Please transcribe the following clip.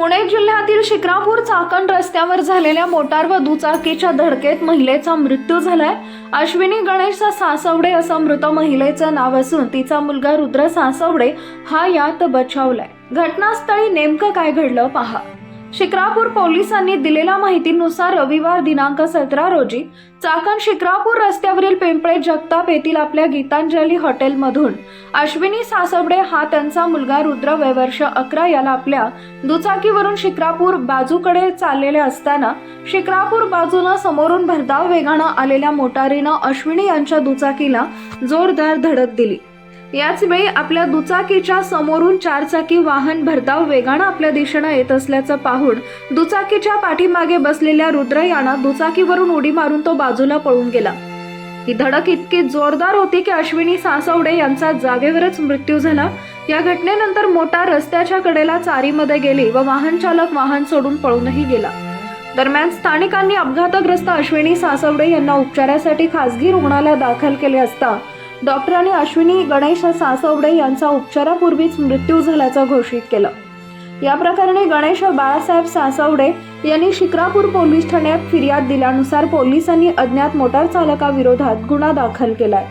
पुणे जिल्ह्यातील शिक्रापूर चाकण रस्त्यावर झालेल्या मोटार व दुचाकीच्या धडकेत महिलेचा मृत्यू झालाय. अश्विनी गणेश सासवडे असं मृत महिलेचं नाव असून तिचा मुलगा रुद्र सासवडे हा यात बचावलाय. घटनास्थळी नेमकं काय घडलं पहा. शिक्रापूर पोलिसांनी दिलेल्या माहितीनुसार रविवार दिनांक सतरा रोजी चाकण शिक्रापूर रस्त्यावरील पिंपळे जगताप येथील आपल्या गीतांजली हॉटेलमधून अश्विनी सासवडे हा त्यांचा मुलगा रुद्र वय वर्ष अकरा याला आपल्या दुचाकीवरून शिक्रापूर बाजूकडे चाललेले असताना शिक्रापूर बाजूनं समोरून भरधाव वेगानं आलेल्या मोटारीनं अश्विनी यांच्या दुचाकीला जोरदार धडक दिली. याच वेळी आपल्या दुचाकीच्या समोरून चारचाकी वाहन भरधाव वेगानं आपल्या दिशेनं येत असल्याचं पाहून दुचाकीच्या पाठीमागे बसलेल्या रुद्र यानं दुचाकीवरून उडी मारून तो बाजूला पळून गेला. ही धडक इतकी जोरदार होती की अश्विनी सासवडे यांचा जागेवरच मृत्यू झाला. या घटनेनंतर मोटार रस्त्याच्या कडेला चारीमध्ये गेली व वाहन चालक वाहन सोडून पळूनही गेला. दरम्यान स्थानिकांनी अपघातग्रस्त अश्विनी सासवडे यांना उपचारासाठी खासगी रुग्णालयात दाखल केले असता डॉक्टरांनी अश्विनी गणेश सासवडे यांचा उपचारापूर्वीच मृत्यू झाल्याचं घोषित केलं. या प्रकरणी गणेश बाळासाहेब सासवडे यांनी शिक्रापूर पोलीस ठाण्यात फिर्याद दिल्यानुसार पोलिसांनी अज्ञात मोटार चालकाविरोधात गुन्हा दाखल केलाय.